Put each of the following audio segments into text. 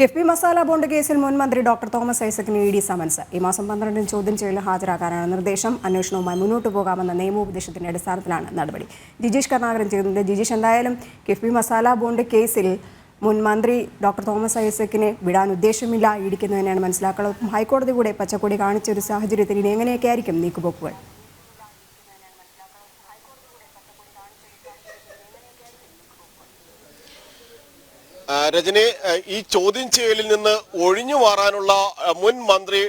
KIIFB masala bond കേസിൽ മുൻ മന്ത്രി ഡോക്ടർ തോമസ് ഐസക്കിന് ഇ ഡി സമൻസ്. ഈ മാസം പന്ത്രണ്ടിന് ചോദ്യം ചെയ്യലിൽ ഹാജരാക്കാനാണ് നിർദ്ദേശം. അന്വേഷണവുമായി മുന്നോട്ട് പോകാമെന്ന നിയമോപദേശത്തിന്റെ അടിസ്ഥാനത്തിലാണ് നടപടി. ജിജീഷ് കർണാകരൻ ചെയ്യുന്നുണ്ട്. ജിജീഷ് എന്തായാലും കിഫ്ബി മസാല ബോണ്ട് കേസിൽ മുൻ മന്ത്രി ഡോക്ടർ തോമസ് ഐസക്കിനെ വിടാൻ ഉദ്ദേശമില്ല. ഇടിക്കുന്നതിനാണ് മനസ്സിലാക്കുന്നത്. ഹൈക്കോടതി കൂടെ പച്ചക്കൊടി കാണിച്ച ഒരു സാഹചര്യത്തിൽ ഇനി എങ്ങനെയൊക്കെ ആയിരിക്കും നീക്കുപോക്കുകൾ? രജനി ഈ ചോദ്യം ചെയ്യലിൽ നിന്ന് ഒഴിഞ്ഞു മാറാനുള്ള മുൻ മന്ത്രി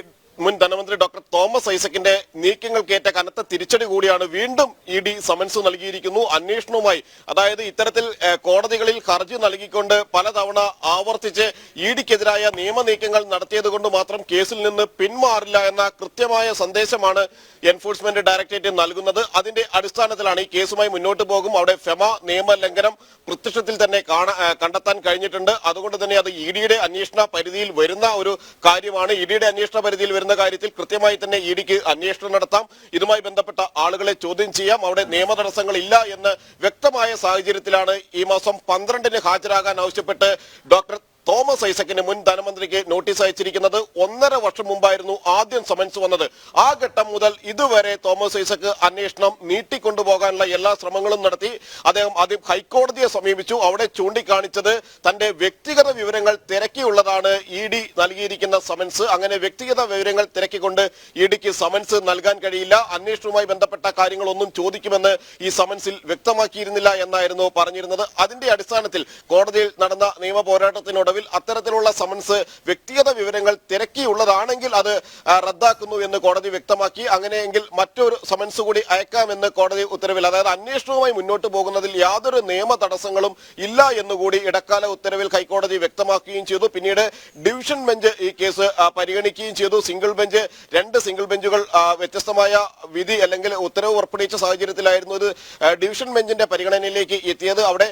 മുൻ ധനമന്ത്രി ഡോക്ടർ തോമസ് ഐസക്കിന്റെ നീക്കങ്ങൾക്കേറ്റ കനത്ത തിരിച്ചടി കൂടിയാണ് വീണ്ടും ഇ ഡി സമൻസ് നൽകിയിരിക്കുന്നു. അന്വേഷണവുമായി അതായത് ഇത്തരത്തിൽ കോടതികളിൽ ഹർജി നൽകിക്കൊണ്ട് പലതവണ ആവർത്തിച്ച് ഇ ഡിക്കെതിരായ നിയമ നീക്കങ്ങൾ നടത്തിയത് കൊണ്ട് മാത്രം കേസിൽ നിന്ന് പിന്മാറില്ല എന്ന കൃത്യമായ സന്ദേശമാണ് എൻഫോഴ്സ്മെന്റ് ഡയറക്ടറേറ്റ് നൽകുന്നത്. അതിന്റെ അടിസ്ഥാനത്തിലാണ് ഈ കേസുമായി മുന്നോട്ട് പോകും. അവിടെ ഫെമ നിയമലംഘനം പ്രത്യക്ഷത്തിൽ തന്നെ കാണാ കണ്ടെത്താൻ കഴിഞ്ഞിട്ടുണ്ട്. അതുകൊണ്ട് തന്നെ അത് ഇ ഡിയുടെ അന്വേഷണ പരിധിയിൽ വരുന്ന ഒരു കാര്യമാണ്. ഇ ഡിയുടെ അന്വേഷണ പരിധിയിൽ വരുന്ന കാര്യത്തിൽ കൃത്യമായി തന്നെ ഇ ഡിക്ക് അന്വേഷണം നടത്താം. ഇതുമായി ബന്ധപ്പെട്ട ആളുകളെ ചോദ്യം ചെയ്യാം. അവിടെ നിയമ തടസ്സങ്ങൾ ഇല്ല എന്ന് വ്യക്തമായ സാഹചര്യത്തിലാണ് ഈ മാസം പന്ത്രണ്ടിന് ഹാജരാകാൻ ആവശ്യപ്പെട്ട് ഡോക്ടർ തോമസ് ഐസക്കിന് മുൻ ധനമന്ത്രിക്ക് നോട്ടീസ് അയച്ചിരിക്കുന്നത് ഒന്നര വർഷം മുമ്പായിരുന്നു ആദ്യം സമൻസ് വന്നത്. ആ ഘട്ടം മുതൽ ഇതുവരെ തോമസ് ഐസക്ക് അന്വേഷണം നീട്ടിക്കൊണ്ടുപോകാനുള്ള എല്ലാ ശ്രമങ്ങളും നടത്തി. അദ്ദേഹം ആദ്യം ഹൈക്കോടതിയെ സമീപിച്ചു. അവിടെ ചൂണ്ടിക്കാണിച്ചത് തന്റെ വ്യക്തിഗത വിവരങ്ങൾ തിരക്കിയുള്ളതാണ് ഇ ഡി നൽകിയിരിക്കുന്ന സമൻസ്. അങ്ങനെ വ്യക്തിഗത വിവരങ്ങൾ തിരക്കിക്കൊണ്ട് ഇ ഡിക്ക് സമൻസ് നൽകാൻ കഴിയില്ല. അന്വേഷണവുമായി ബന്ധപ്പെട്ട കാര്യങ്ങളൊന്നും ചോദിക്കുമെന്ന് ഈ സമൻസിൽ വ്യക്തമാക്കിയിരുന്നില്ല എന്നായിരുന്നു പറഞ്ഞിരുന്നത്. അതിന്റെ അടിസ്ഥാനത്തിൽ കോടതിയിൽ നടന്ന നിയമ പോരാട്ടത്തിനൊടുവിൽ അത്തരത്തിലുള്ള സമൻസ് വ്യക്തിഗത വിവരങ്ങൾ തിരക്കിയുള്ളതാണെങ്കിൽ അത് റദ്ദാക്കുന്നു എന്ന് കോടതി വ്യക്തമാക്കി. അങ്ങനെയെങ്കിൽ മറ്റൊരു സമൻസ് കൂടി അയക്കാമെന്ന് കോടതി ഉത്തരവിൽ അതായത് അന്വേഷണവുമായി മുന്നോട്ട് പോകുന്നതിൽ യാതൊരു നിയമ തടസ്സങ്ങളും ഇല്ല എന്നുകൂടി ഇടക്കാല ഉത്തരവിൽ ഹൈക്കോടതി വ്യക്തമാക്കുകയും ചെയ്തു. പിന്നീട് ഡിവിഷൻ ബെഞ്ച് ഈ കേസ് പരിഗണിക്കുകയും ചെയ്തു. സിംഗിൾ ബെഞ്ച് രണ്ട് സിംഗിൾ ബെഞ്ചുകൾ വ്യത്യസ്തമായ വിധി അല്ലെങ്കിൽ ഉത്തരവ് പുറപ്പെടുവിച്ച സാഹചര്യത്തിലായിരുന്നു ഇത് ഡിവിഷൻ ബെഞ്ചിന്റെ പരിഗണനയിലേക്ക് എത്തിയത്. അവിടെ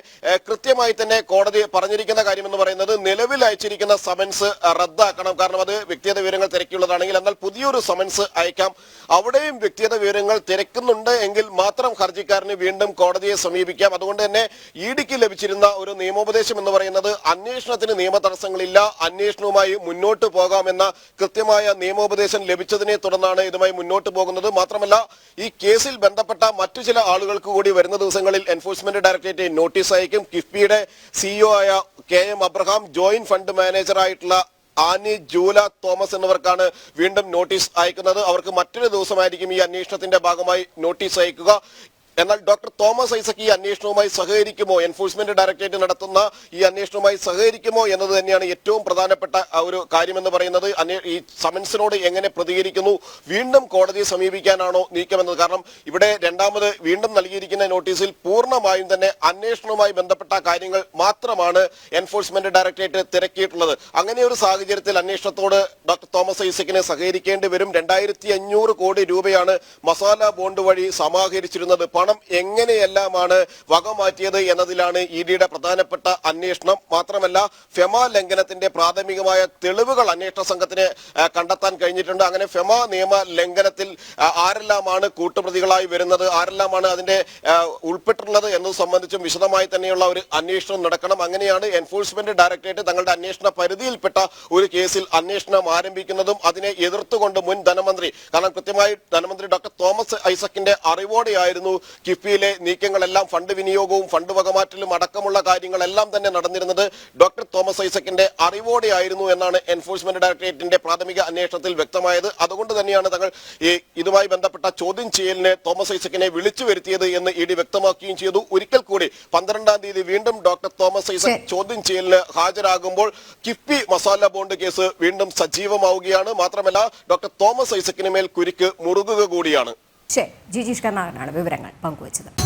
കൃത്യമായി തന്നെ കോടതി പറഞ്ഞിരിക്കുന്ന കാര്യമെന്ന് പറയുന്നത് നിലവിൽ അയച്ചിരിക്കുന്ന സമൻസ് റദ്ദാക്കണം. കാരണം അത് വ്യക്തിഗത വിവരങ്ങൾ തിരക്കിയുള്ളതാണെങ്കിൽ എന്നാൽ പുതിയൊരു സമൻസ് അയക്കാം. അവിടെയും വ്യക്തിഗത വിവരങ്ങൾ തിരക്കുന്നുണ്ട് എങ്കിൽ മാത്രം ഹർജിക്കാരന് വീണ്ടും കോടതിയെ സമീപിക്കാം. അതുകൊണ്ട് തന്നെ ഇ ഡിക്ക് ലഭിച്ചിരുന്ന ഒരു നിയമോപദേശം എന്ന് പറയുന്നത് അന്വേഷണത്തിന് നിയമ തടസ്സങ്ങളില്ല അന്വേഷണവുമായി മുന്നോട്ട് പോകാമെന്ന കൃത്യമായ നിയമോപദേശം ലഭിച്ചതിനെ തുടർന്നാണ് ഇതുമായി മുന്നോട്ട് പോകുന്നത്. മാത്രമല്ല ഈ കേസിൽ ബന്ധപ്പെട്ട മറ്റു ചില ആളുകൾക്ക് കൂടി വരുന്ന ദിവസങ്ങളിൽ എൻഫോഴ്സ്മെന്റ് ഡയറക്ടറേറ്റ് നോട്ടീസ് അയക്കും. കിഫ്ബിയുടെ സിഇഒ ആയ K M Abraham joint fund മാനേജറായിട്ടുള്ള Annie Jula Thomas എന്നിവർക്കാണ് വീണ്ടും നോട്ടീസ് അയക്കുന്നത്. അവർക്ക് മറ്റൊരു ദിവസമായിരിക്കും ഈ അന്വേഷണത്തിന്റെ ഭാഗമായി നോട്ടീസ് അയക്കുക. എന്നാൽ ഡോക്ടർ തോമസ് ഐസക് ഈ അന്വേഷണവുമായി സഹകരിക്കുമോ? എൻഫോഴ്സ്മെന്റ് ഡയറക്ടറേറ്റ് നടത്തുന്ന ഈ അന്വേഷണവുമായി സഹകരിക്കുമോ എന്നത് തന്നെയാണ് ഏറ്റവും പ്രധാനപ്പെട്ട ഒരു കാര്യമെന്ന് പറയുന്നത്. ഈ സമൻസിനോട് എങ്ങനെ പ്രതികരിക്കുന്നു? വീണ്ടും കോടതിയെ സമീപിക്കാനാണോ നീക്കമെന്നത്? കാരണം ഇവിടെ രണ്ടാമത് വീണ്ടും നൽകിയിരിക്കുന്ന നോട്ടീസിൽ പൂർണമായും തന്നെ അന്വേഷണവുമായി ബന്ധപ്പെട്ട കാര്യങ്ങൾ മാത്രമാണ് എൻഫോഴ്സ്മെന്റ് ഡയറക്ടറേറ്റ് തിരക്കിയിട്ടുള്ളത്. അങ്ങനെ ഒരു സാഹചര്യത്തിൽ അന്വേഷണത്തോട് ഡോക്ടർ തോമസ് ഐസക്കിനെ സഹകരിക്കേണ്ടി വരും. രണ്ടായിരത്തി കോടി രൂപയാണ് മസാല ബോണ്ട് വഴി സമാഹരിച്ചിരുന്നത്. പണം എങ്ങനെയെല്ലാമാണ് വകമാറ്റിയത് എന്നതിലാണ് ഇ ഡിയുടെ പ്രധാനപ്പെട്ട അന്വേഷണം. മാത്രമല്ല ഫെമ ലംഘനത്തിന്റെ പ്രാഥമികമായ തെളിവുകൾ അന്വേഷണ സംഘത്തിന് കണ്ടെത്താൻ കഴിഞ്ഞിട്ടുണ്ട്. അങ്ങനെ ഫെമ നിയമ ലംഘനത്തിൽ ആരെല്ലാമാണ് കൂട്ടുപ്രതികളായി വരുന്നത് ആരെല്ലാമാണ് അതിന്റെ ഉൾപ്പെട്ടിട്ടുള്ളത് എന്നത് സംബന്ധിച്ചും വിശദമായി തന്നെയുള്ള ഒരു അന്വേഷണം നടക്കണം. അങ്ങനെയാണ് എൻഫോഴ്സ്മെന്റ് ഡയറക്ടറേറ്റ് തങ്ങളുടെ അന്വേഷണ പരിധിയിൽപ്പെട്ട ഒരു കേസിൽ അന്വേഷണം ആരംഭിക്കുന്നതും അതിനെ എതിർത്തുകൊണ്ട് മുൻ ധനമന്ത്രി കാരണം കൃത്യമായി ധനമന്ത്രി ഡോക്ടർ തോമസ് ഐസക്കിന്റെ അറിവോടെയായിരുന്നു കിഫ്ബിയിലെ നീക്കങ്ങളെല്ലാം ഫണ്ട് വിനിയോഗവും ഫണ്ട് വകമാറ്റലും അടക്കമുള്ള കാര്യങ്ങളെല്ലാം തന്നെ നടന്നിരുന്നത് ഡോക്ടർ തോമസ് ഐസക്കിന്റെ അറിവോടെയായിരുന്നു എന്നാണ് എൻഫോഴ്സ്മെന്റ് ഡയറക്ടറേറ്റിന്റെ പ്രാഥമിക അന്വേഷണത്തിൽ വ്യക്തമായത്. അതുകൊണ്ട് തന്നെയാണ് തങ്ങൾ ഈ ഇതുമായി ബന്ധപ്പെട്ട ചോദ്യം ചെയ്യലിനെ തോമസ് ഐസക്കിനെ വിളിച്ചു വരുത്തിയത് എന്ന് ഇ ഡി വ്യക്തമാക്കുകയും ചെയ്തു. ഒരിക്കൽ കൂടി പന്ത്രണ്ടാം തീയതി വീണ്ടും ഡോക്ടർ തോമസ് ഐസക് ചോദ്യം ചെയ്യലിന് ഹാജരാകുമ്പോൾ കിഫ്ബി മസാല ബോണ്ട് കേസ് വീണ്ടും സജീവമാവുകയാണ്. മാത്രമല്ല ഡോക്ടർ തോമസ് ഐസക്കിന് മേൽ കുരുക്ക് മുറുകുക കൂടിയാണ്. ജിജീഷ് നാഗനാണ് വിവരങ്ങൾ പങ്കുവച്ചത്.